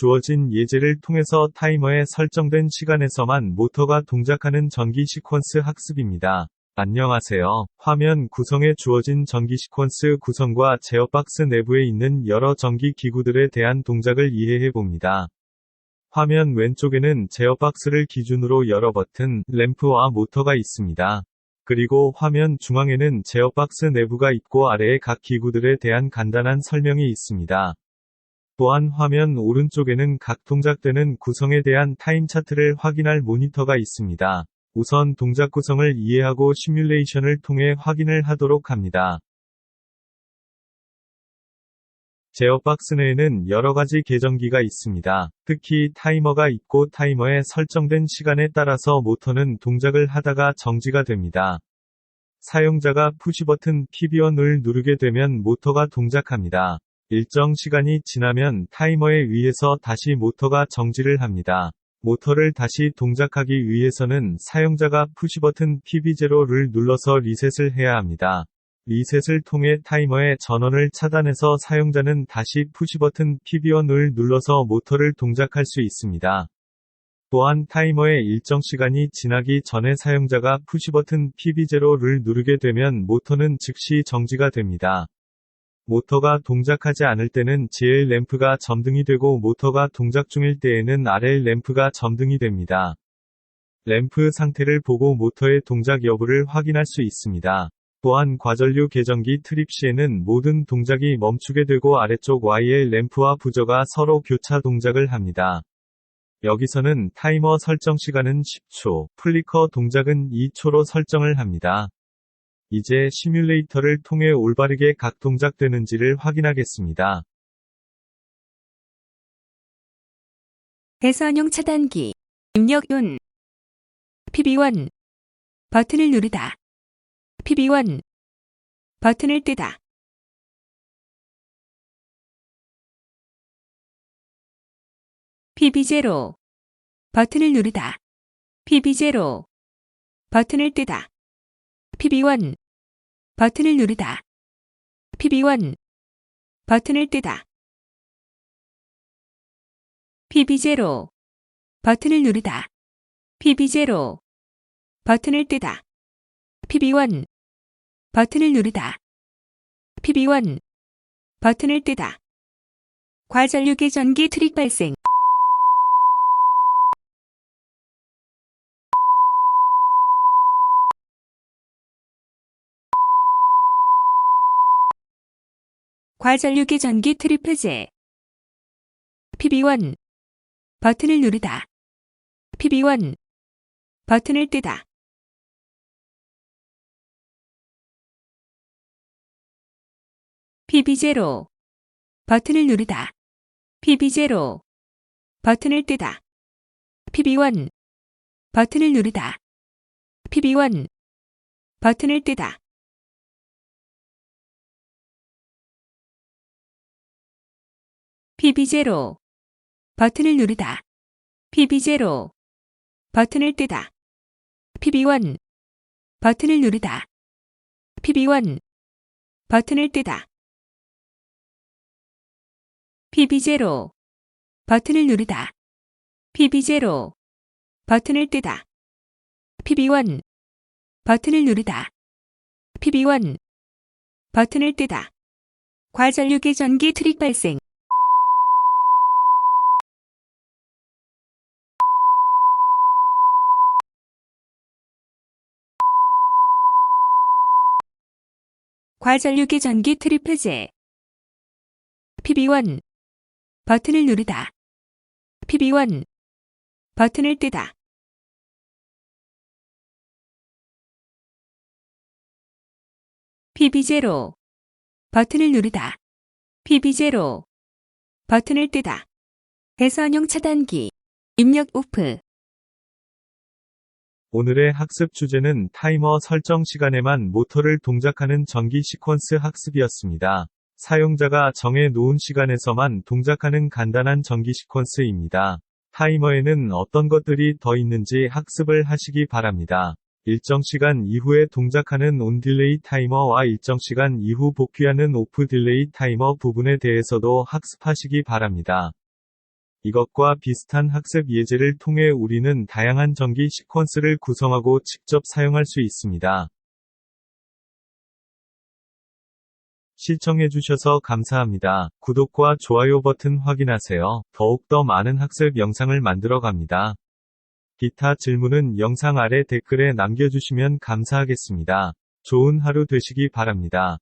주어진 예제를 통해서 타이머에 설정된 시간에서만 모터가 동작하는 전기 시퀀스 학습입니다. 안녕하세요. 화면 구성에 주어진 전기 시퀀스 구성과 제어박스 내부에 있는 여러 전기 기구들에 대한 동작을 이해해 봅니다. 화면 왼쪽에는 제어박스를 기준으로 여러 버튼, 램프와 모터가 있습니다. 그리고 화면 중앙에는 제어박스 내부가 있고 아래에 각 기구들에 대한 간단한 설명이 있습니다. 또한 화면 오른쪽에는 각 동작되는 구성에 대한 타임 차트를 확인할 모니터가 있습니다. 우선 동작 구성을 이해하고 시뮬레이션을 통해 확인을 하도록 합니다. 제어박스 내에는 여러 가지 계정기가 있습니다. 특히 타이머가 있고 타이머에 설정된 시간에 따라서 모터는 동작을 하다가 정지가 됩니다. 사용자가 푸시버튼 PB1을 누르게 되면 모터가 동작합니다. 일정 시간이 지나면 타이머에 의해서 다시 모터가 정지를 합니다. 모터를 다시 동작하기 위해서는 사용자가 푸시버튼 PB0를 눌러서 리셋을 해야 합니다. 리셋을 통해 타이머의 전원을 차단해서 사용자는 다시 푸시버튼 PB1을 눌러서 모터를 동작할 수 있습니다. 또한 타이머의 일정 시간이 지나기 전에 사용자가 푸시버튼 PB0를 누르게 되면 모터는 즉시 정지가 됩니다. 모터가 동작하지 않을 때는 GL 램프가 점등이 되고 모터가 동작 중일 때에는 RL 램프가 점등이 됩니다. 램프 상태를 보고 모터의 동작 여부를 확인할 수 있습니다. 또한 과전류 계정기 트립 시에는 모든 동작이 멈추게 되고 아래쪽 YL 램프와 부저가 서로 교차 동작을 합니다. 여기서는 타이머 설정 시간은 10초, 플리커 동작은 2초로 설정을 합니다. 이제 시뮬레이터를 통해 올바르게 각 동작되는지를 확인하겠습니다. 배선용 차단기 입력윤 PB1 버튼을 누르다 PB1 버튼을 뜨다 PB0 버튼을 누르다 PB0 버튼을 뜨다 PB1 버튼을 누르다. PB1 버튼을 뜨다. PB0 버튼을 누르다. PB0 버튼을 뜨다. PB1 버튼을 누르다. PB1 버튼을 뜨다. 과전류계 전기 트릭 발생 과전류계 전기 트립 해제. PB1 버튼을 누르다. PB1 버튼을 뜨다. PB0 버튼을 누르다. PB0 버튼을 뜨다. PB1 버튼을 누르다. PB1 버튼을 뜨다 PB0 버튼을 누르다. PB0 버튼을 뜨다. PB1 버튼을 누르다. PB1 버튼을 뜨다. PB0 버튼을 누르다. PB0 버튼을 뜨다. PB1 버튼을 누르다. PB1 버튼을 뜨다. 과전류계 전기 트릭 발생 과전류계 전기 트립 해제. PB1 버튼을 누르다. PB1 버튼을 뜨다. PB0 버튼을 누르다. PB0 버튼을 뜨다. 배선용 차단기. 입력 오프 오늘의 학습 주제는 타이머 설정 시간에만 모터를 동작하는 전기 시퀀스 학습이었습니다. 사용자가 정해 놓은 시간에서만 동작하는 간단한 전기 시퀀스입니다. 타이머에는 어떤 것들이 더 있는지 학습을 하시기 바랍니다. 일정 시간 이후에 동작하는 온 딜레이 타이머와 일정 시간 이후 복귀하는 오프 딜레이 타이머 부분에 대해서도 학습하시기 바랍니다. 이것과 비슷한 학습 예제를 통해 우리는 다양한 전기 시퀀스를 구성하고 직접 사용할 수 있습니다. 시청해주셔서 감사합니다. 구독과 좋아요 버튼 확인하세요. 더욱더 많은 학습 영상을 만들어 갑니다. 기타 질문은 영상 아래 댓글에 남겨주시면 감사하겠습니다. 좋은 하루 되시기 바랍니다.